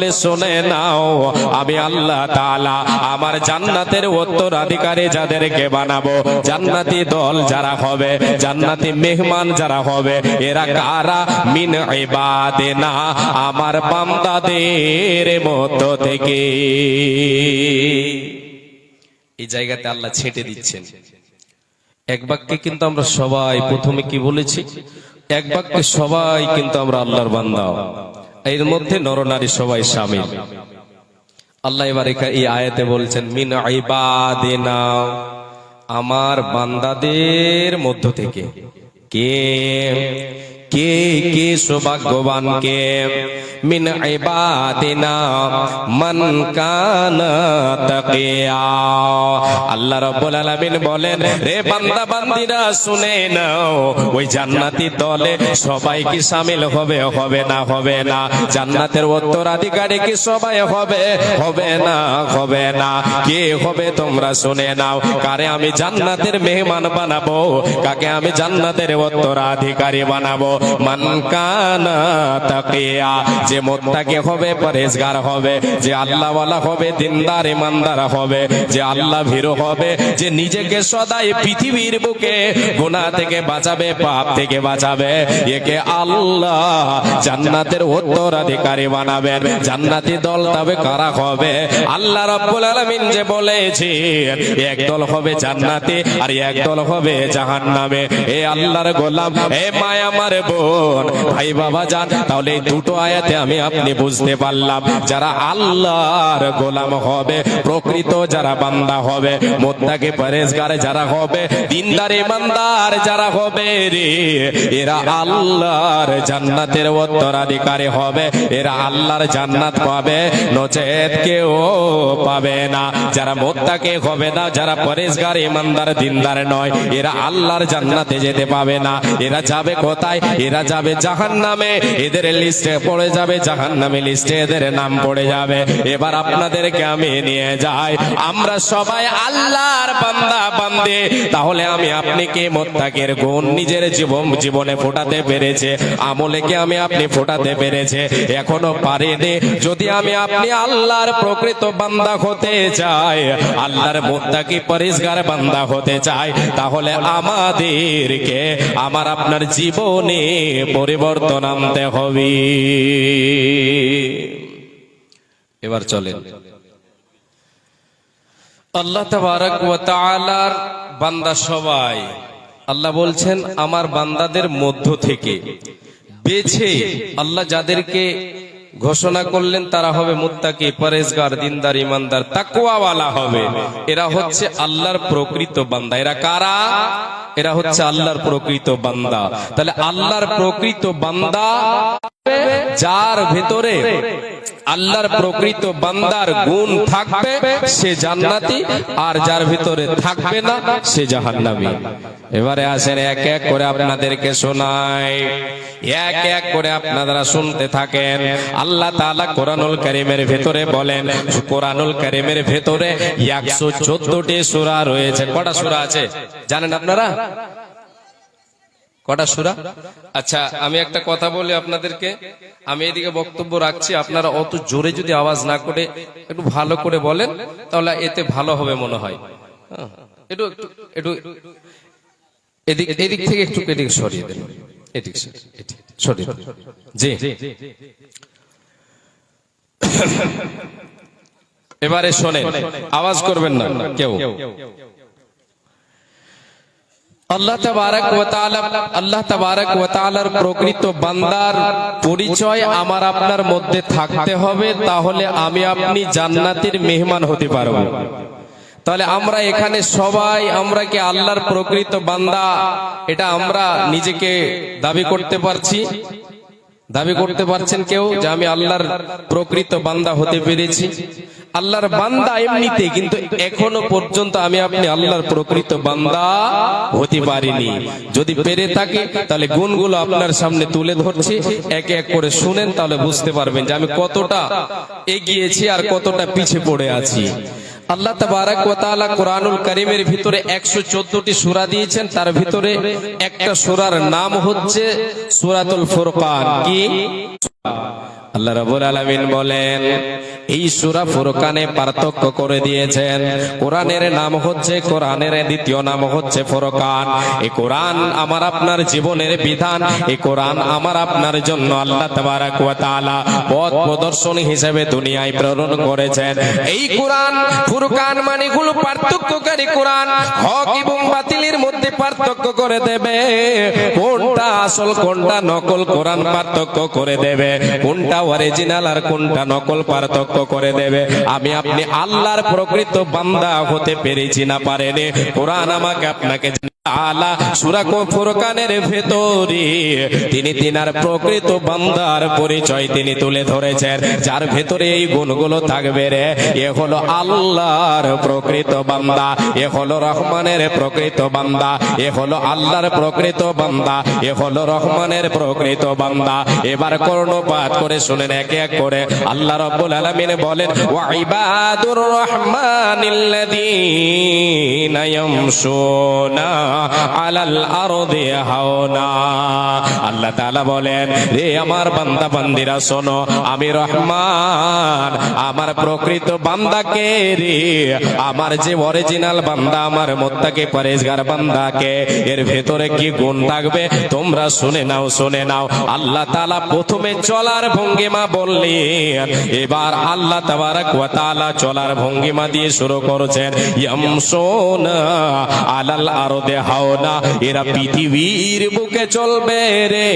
তাহলে শুনে নাও, আমি আল্লাহ আমার জান্নাতের উত্তরাধিকারী যাদেরকে বানাবো। জান্নাতি দল যারা হবে, জান্নাতি মেহমান যারা হবে, এরা কারা? মিন ইবাদিনা, আমার বান্দাদের মধ্য থেকে। এই জায়গাতে আল্লাহ ছেটে দিচ্ছেন। এক বাক্যে কিন্তু আমরা সবাই প্রথমে কি বলেছি? এক বাক্যে সবাই কিন্তু আমরা আল্লাহর বান্দা। এর মধ্যে নরনারী সবাই স্বামী। আল্লাহ এবার এই আয়াতে বলছেন, মিন ইবাদিনা, আমার বান্দাদের মধ্য থেকে কে কে কে সৌভাগ্যবান কে? মিন ইবাদিনা মান কানা তাকিয়া। আল্লাহ রাব্বুল আলামিন বলেন রে বান্দা, বান্দিরা, শুনে নাও, ওই জান্নাতি দলে সবাই কি শামিল হবে? হবে না হবে না। জান্নাতের উত্তরাধিকারী কি সবাই হবে? হবে না হবে না। কে হবে তোমরা শুনে নাও। কারে আমি জান্নাতের মেহমান বানাবো? কাকে আমি জান্নাতের উত্তরাধিকারী বানাবো? নিজেকে সদাই পৃথিবীর বুকে বাঁচাবে, পাপ থেকে বাঁচাবে আল্লাহ জান্নাতের উত্তরাধিকারী বানাবেন, জান্নাতি দল তবে কারা হবে? আল্লাহ রাব্বুল আলামিন যে বলেছে এক হবে জান্নাতি আর এক দল হবে জাহান্নামে। এ আল্লাহর গোলাম, এ মায়া আমার বোন ভাই বাবা জান তাহলে দুটো আয়াতে আমি আপনি বুঝতে পারলাম। যারা আল্লাহর গোলাম হবে, প্রকৃত যারা বান্দা হবে, মোত্তাকে পরেজগার যারা হবে, দিনদার ইমানদার যারা হবে রে, এরা আল্লাহর জান্নাতের উত্তরাধিকারী হবে, এরা আল্লাহর জান্নাত পাবে, নচেত কেউ পাবে না। যারা মোত্তাকে হবে না, যারা পরেজগার ইমানদার, দিনদার নয়, এরা আল্লাহর জান্নাতে যেতে পাবে না। এরা যাবে কোথায়? এরা যাবে জাহান নামে এদের লিস্টে পড়ে যাবে জাহান নামে লিস্টে এদের নাম পড়ে যাবে। এবার আপনাদেরকে আমি নিয়ে যাই। আমরা সবাই আল্লাহর বান্দা, বান্দে। তাহলে আমি, আপনি কে? মোত্তাকের গুণ নিজের জীবন, জীবনে ফোটাতে পেরেছে। আমলে কি আমি, আপনি ফোটাতে পেরেছে? এখনও পারেনি। যদি আমি, আপনি আল্লাহর প্রকৃত বান্দা হতে চাই, আল্লাহর মোত্তাকি পরিষ্কার বান্দা হতে চাই, তাহলে আমাদেরকে, আমার আপনার জীবনে পরিবর্তন আনতে হবে এবার চলেন। আল্লাহ তাআলার বান্দা সবাই। আল্লাহ বলছেন, আমার বান্দাদের মধ্য থেকে বেছে আল্লাহ যাদেরকে ঘোষণা করলেন, তারা হবে মুত্তাকি পরেজগার দিনদার, ইমানদার তাকুয়াওয়ালা হবে। এরা হচ্ছে আল্লাহর প্রকৃত বান্দা। এরা কারা? এরা হচ্ছে আল্লাহর প্রকৃত বান্দা। তাহলে আল্লাহর প্রকৃত বান্দা যার ভেতরে আল্লাহর প্রকৃত বান্দার গুণ থাকবে সে জান্নাতি আর যার ভিতরে থাকবে না সে জাহান্নামী। এবারে আসেন এক এক করে আপনাদেরকে শোনাই। এক এক করে আপনারা শুনতে থাকেন। আল্লাহ তাআলা কোরআনুল কারীমের ভেতরে বলেন কোরআনুল কারীমের ভেতরে একশো চোদ্দটি সূরা রয়েছে। কটা সূরা আছে? জানেন আপনারা? কটা সুরা? আচ্ছা আমি একটা কথা বলি আপনাদেরকে। আমি এদিকে বক্তব্য রাখছি আপনারা অত জোরে যদি আওয়াজ না করে একটু ভালো করে বলেন তাহলে এতে ভালো হবে মনে হয়। হ্যাঁ, একটু একটু এদিক এদিক থেকে একটু এদিক সরিয়ে দেন। এদিক সরিয়ে-। জি। এবারে শোনেন আওয়াজ করবেন না কেউ। আল্লাহ তাবারক আল্লাহ তাবারক ওয়া তাআলার প্রকৃত বান্দার পরিচয় আমার আপনার মধ্যে থাকতে হবে, তাহলে আমি আপনি জান্নাতের মেহমান হতে পারব। তাহলে আমরা এখানে সবাই, আমরা কি আল্লাহর প্রকৃত বান্দা? এটা আমরা নিজেকে দাবি করতে পারছি। দাবি করতে পারছেন কেউ যে আমি আল্লাহর প্রকৃত বান্দা হতে পেরেছি? আল্লাহর বান্দা এমনিতে, কিন্তু এখনও পর্যন্ত আমি আপনি আল্লাহর প্রকৃত বান্দা হতে পারিনি। যদি পেরে থাকি, তাহলে গুণগুলো আপনার সামনে তুলে ধরছি, একে এক করে শুনেন, তাহলে বুঝতে পারবেন যে আমি কতটা এগিয়েছি আর কতটা পিছিয়ে পড়ে আছি। আল্লাহ তাবারাক ওয়া তাআলা কোরআনুল কারীমের ভিতরে 114টি সূরা দিয়েছেন, তার ভিতরে একটা সূরার নাম হচ্ছে সূরাতুল ফুরকান। কি? আল্লাহ রাব্বুল আলামিন বলেন, এই সূরা ফুরকানে পার্থক্য করে দিয়েছেন। কোরআনের নাম হচ্ছে, কোরআনের দ্বিতীয় নাম হচ্ছে ফুরকান। এই কোরআন আমার আপনার জীবনের বিধান। এই কোরআন আমার আপনার জন্য আল্লাহ তাআলা পথ প্রদর্শন হিসেবে দুনিয়ায় প্রেরণ করেছেন। এই কোরআন, ফুরকান মানে হলো পার্থক্যকারী কোরআন। হক এবং বাতিলের মধ্যে পার্থক্য করে দেবে। কোনটা আসল, কোনটা নকল কোরআন পার্থক্য করে দেবে। কোনটা অরিজিনাল আর কোনটা নকল পার্থক্য করে দেবে? আমি আপনি আল্লাহর প্রকৃত বান্দা হতে পেরেছি না পারেনি। কোরআন আমাকে আপনাকে আলা সুরা ফুরকানের ভেতরে তিনি তিনার প্রকৃত বান্দার পরিচয় তিনি তুলে ধরেছেন। যার ভেতরে এই গুণগুলো থাকবে রে, এ হলো আল্লাহর প্রকৃত বান্দা, এ হলো রহমানের প্রকৃত বান্দা, এ হলো আল্লাহর প্রকৃত বান্দা, এ হলো রহমানের প্রকৃত বান্দা। এবার কর্ণপাত করে শুনেন এক এক করে। আল্লাহ রব্বুল আলামিন বলেন, ওয়া ইবাদুর রহমানিল্লাযীনা ইয়ামশুনা। আলাল আরদি হাওনা। আল্লাহ তাআলা বলেন রে আমার বান্দা, বান্দিরা, শোনো, আমি রহমান, আমার প্রকৃত বান্দাকে রে, আমার যে অরিজিনাল বান্দা, আমার মোত্তাকে পরেশগার বান্দাকে, এর ভেতরে কি গুণ থাকবে? তোমরা শুনে নাও শুনে নাও। আল্লাহ তাআলা প্রথমে চলার ভঙ্গিমা বললেন, এবার আল্লাহ তাবারাক চলার ভঙ্গিমা দিয়ে শুরু করেছেন, ইয়ামশুনা আলাল আরদে হাওনা এরা পৃথিবীর বুকে চলবে রে।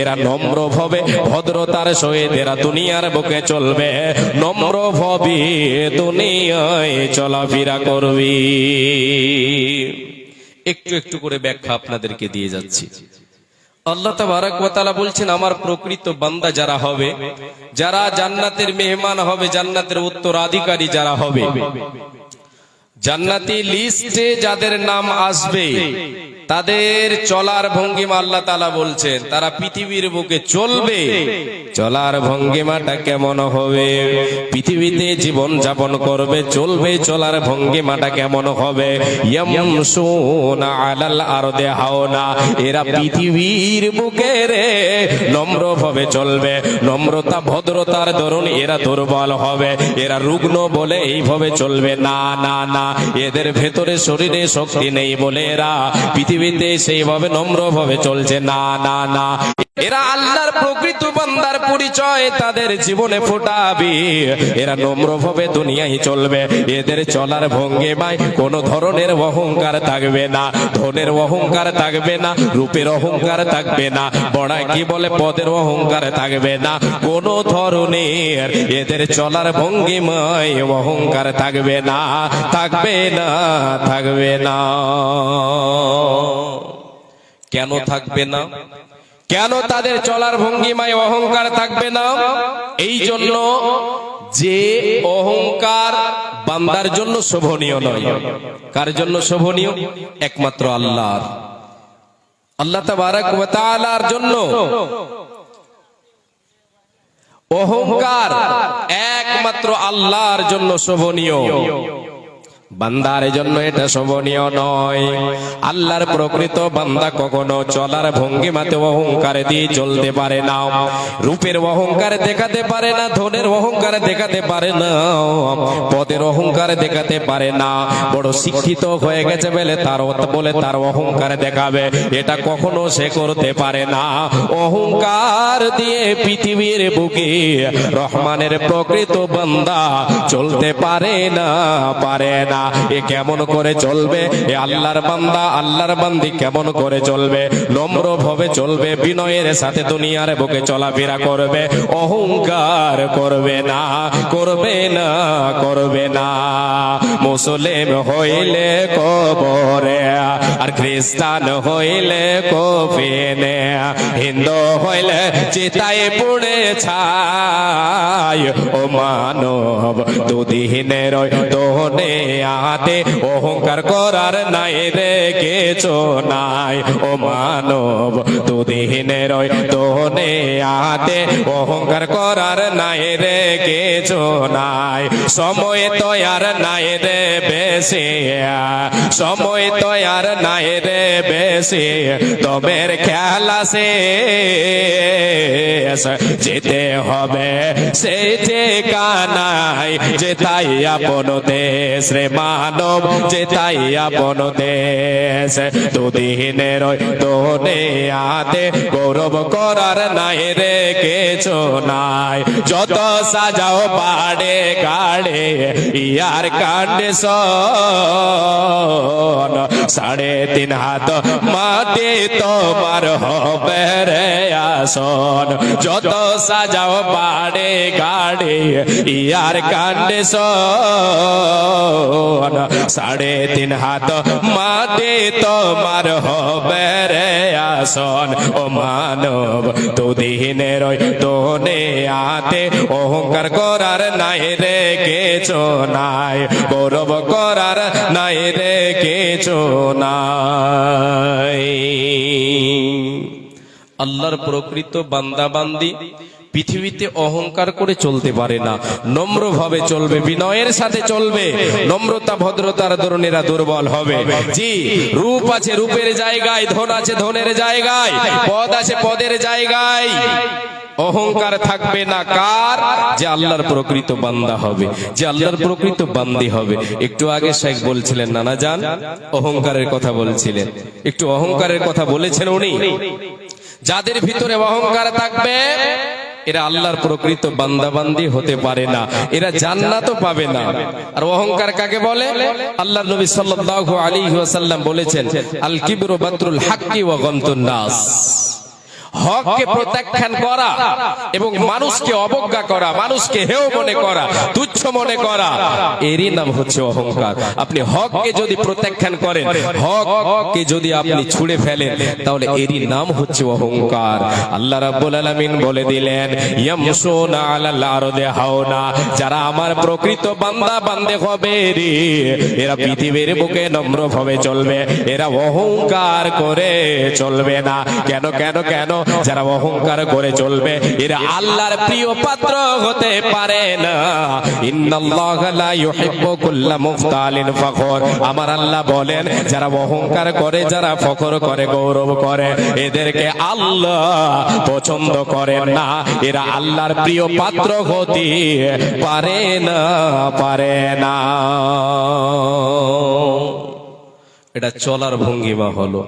এরা নম্র ভাবে ভদ্রতার সহিত এরা দুনিয়ার বুকে চলবে। নম্র ভাবে দুনিয়ায় চলাফেরা করবি। একটু একটু করে ব্যাখ্যা আপনাদেরকে দিয়ে যাচ্ছি। আল্লাহ তাবারাক ওয়া তাআলা বলছেন আমার প্রকৃত বান্দা যারা হবে যারা জান্নাতের মেহমান হবে জান্নাতের উত্তরাধিকারী যারা হবে জান্নাতি লিস্টে যাদের নাম আসবে তাদের চলার ভঙ্গিমা আল্লাহ তালা বলছেন, তারা পৃথিবীর বুকে চলবে। চলার ভঙ্গিমাটা কেমন হবে? পৃথিবীতে জীবন যাপন করবে, চলবে, চলার ভঙ্গিমাটা কেমন হবে? হাওনা, এরা পৃথিবীর বুকে রে নম্র ভাবে চলবে। নম্রতা, ভদ্রতার দরুন এরা দুর্বল হবে। এরা রুগ্ন বলে এইভাবে চলবে। না না না, এদের ভেতরে শরীরে শক্তি নেই বলে এরা পৃথিবীতে সেইভাবে নম্রভাবে চলছে। না না না। এরা আল্লাহর প্রকৃত বান্দার পরিচয় তাদের জীবনে ফোটাবে। এরা নম্র ভাবে দুনিয়ায় চলবে। এদের চলার ভঙ্গে ভাই কোন ধরনের অহংকার থাকবে না। ধনের অহংকার থাকবে না, রূপের অহংকার থাকবে না। বড়া কি বলে, পদের অহংকার থাকবে না। কোন ধরনের এদের চলার ভঙ্গিময় অহংকার থাকবে না। থাকবে না থাকবে না। কেন থাকবে না? কেন তাদের চলার ভঙ্গিমায় অহংকার থাকবে না? এই জন্য যে অহংকার বান্দার জন্য শোভনীয় নয়। কার জন্য শোভনীয়? একমাত্র আল্লাহর। আল্লাহ তাআলার জন্য অহংকার একমাত্র আল্লাহর জন্য শোভনীয়। বান্দার জন্য এটা শোভনীয় নয়। আল্লাহর প্রকৃত বান্দা কখনো চলার ভঙ্গিমাতে অহংকার দিয়ে চলতে পারে না। রূপের অহংকার দেখাতে পারে না, ধনের অহংকার দেখাতে পারে না, পদের অহংকার দেখাতে পারে না। বড় শিক্ষিত হয়ে গেছে বলে তার বলে তার অহংকার দেখাবে। এটা কখনো সে করতে পারে না। অহংকার দিয়ে পৃথিবীর বুকে রহমানের প্রকৃত বান্দা চলতে পারে না পারে না। এ কেমন করে চলবে? এ আল্লাহর বান্দা, আল্লাহর বান্দি কেমন করে চলবে? নম্র ভাবে চলবে, বিনয়ের সাথে দুনিয়ার বুকে চলাফেরা করবে, অহংকার করবে না করবে না করবে না। মুসলিম হইলে কবরে, আর খ্রিস্টান হইলে কফিনে। হিন্দু হইলে চিতায় পুড়ে ছাই। ও মানব, দুদিনের দোহনে আতে অহংকার করার নাই রে, কেছো নাই। ও মানব দুদিনের ওই দোনে আতে অহংকার করার নাই রে, কেছো নাই। সময় তো আর নাই রে, বেশি। সময় তো আর নাই রে, বেশি। তবের খেলা সে যেতে হবে সেই যে কানাই যে তাই আপন দেশ রে মানব যে তাই আপন দেশ। দুদিনের ওই দোনে আতে গৌরব করার নাই রে, কিছু নাই। যত সাজাও পাড়ে গাড়ে ইয়ার কাণ্ডে সন সাড়ে তিন হাত মাটি তোমার হবে রে আসন যত সাজাও পাড়ে গাড়ে ইয়ার কাণ্ডে সন সাড়ে তিন হাত মাটি তোমার হবে রে আসন ও মানব দুদিনের ওই দোনে আতে অহংকার করার নাই রে কিছু নাই গৌরব করার নাই রে কিছু নাই। আল্লাহর প্রকৃত বান্দা বান্দি পৃথিবীতে অহংকার করে চলতে পারে না নম্র ভাবে চলবে, বিনয়ের সাথে চলবে, নম্রতা, ভদ্রতার ধরনেরা দুর্বল হবে। জি, রূপ আছে রূপের জায়গায়, ধন আছে ধনের জায়গায়, পদ আছে পদের জায়গায়। অহংকার থাকবে না কার? যে আল্লাহর প্রকৃত বান্দা হবে, যে আল্লাহর প্রকৃত বান্দি হবে। একটু আগে শেখ বলছিলেন, নানা যান অহংকারের কথা বলছিলেন। একটু অহংকারের কথা বলেছেন উনি। যাদের ভিতরে অহংকার থাকবে, এরা আল্লাহর প্রকৃত বান্দাবান্দি হতে পারে না। এরা জান্নাতও পাবে না। আর অহংকার কাকে বলে? আল্লাহ নবী সাল্লাল্লাহু আলাইহি ওয়াসাল্লাম বলেছেন আল কিবরু বাতরুল হাক্কি ওয়া গমতুন নাস। হককে প্রত্যাখ্যান করা এবং মানুষকে অবজ্ঞা করা মানুষকে হেয় মনে করা তুচ্ছ মনে করা। এরই নাম হচ্ছে অহংকার। আপনি হককে যদি প্রত্যাখ্যান করেন হককে যদি আপনি ছুড়ে ফেলেন তাহলে এরই নাম হচ্ছে অহংকার। আল্লাহ রাব্বুল আলামিন বলে দিলেন ইয়ামশুনা আলাল আরদি হাওনা। যারা আমার প্রকৃত বান্দা বান্দে হবে রে। এরা পৃথিবীর বুকে নম্র ভাবে চলবে। এরা অহংকার করে চলবে না। কেন কেন কেন? যারা অহংকার করে চলবে, এরা আল্লাহর প্রিয় পাত্র হতে পারে না। আমার আল্লাহ বলেন, যারা অহংকার করে, যারা ফখর করে, গৌরব করে, এদেরকে আল্লাহ পছন্দ করেন না। এরা আল্লাহর প্রিয় পাত্র হতে পারে না পারে না। এটা চলার ভঙ্গিমা হলো।